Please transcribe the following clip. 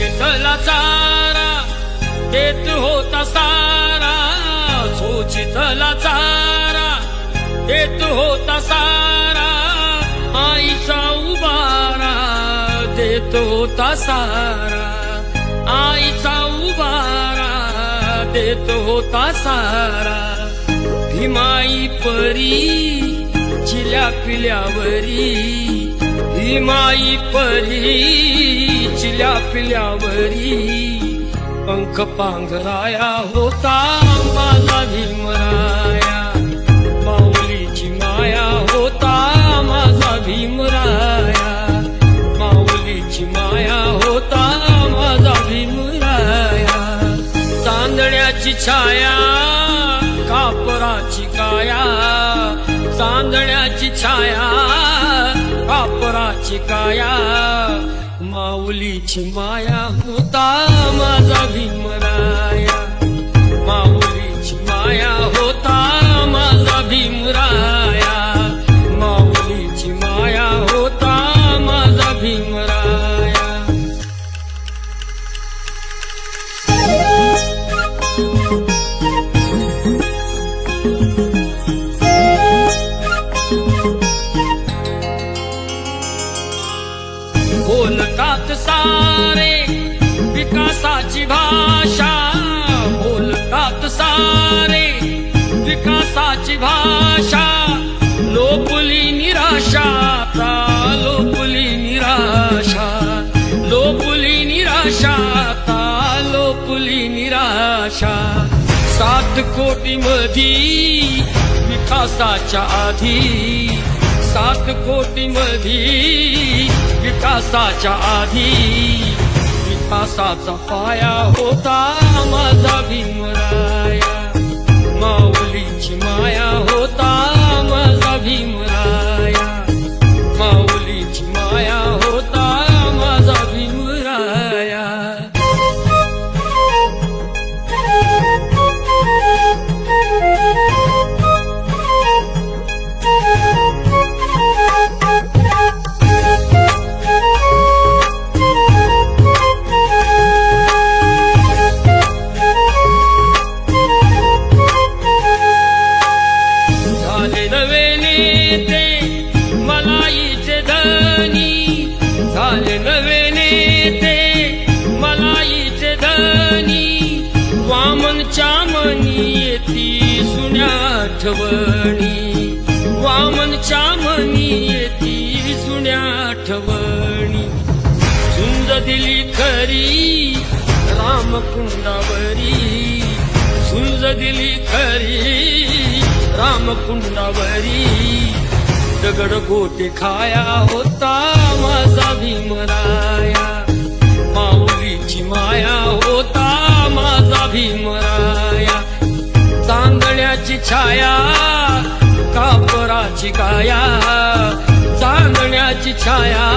चितला चारा देत होता सारा. सोचितला चारा देत होता सारा. आईचा उबारा देत होता सारा. आईचा उबारा देत होता सारा. भीमाई परी चिल्या पिल्यावरी. भीमाई परी चिल्या पिल्यावरी पंख पांघराया होता माझा भीमराया. माऊलीची माया होता माझा भीमराया. माऊलीची माया होता माझा भीमराया. चांदण्याची छाया कापराची काया. चांदण्याची छाया कापराची काया माऊलीची माया होता माझा भीमराया. आता लोपली निराशा. सात कोटी मधी विकासाच्या आधी. सात कोटी मधी विकासाच्या आधी. विकासाचा पाया होता. येती सुन्या आठवणी वामनच्या मनी येती सुन्या आठवणी झुंज दिली खरी रामकुंडावरी झुंज दिली खरी रामकुंडावरी दगड गोटे खाया होता माझा भीमराया माऊलीची माया होता छाया कापराची काया चांदण्याची छाया.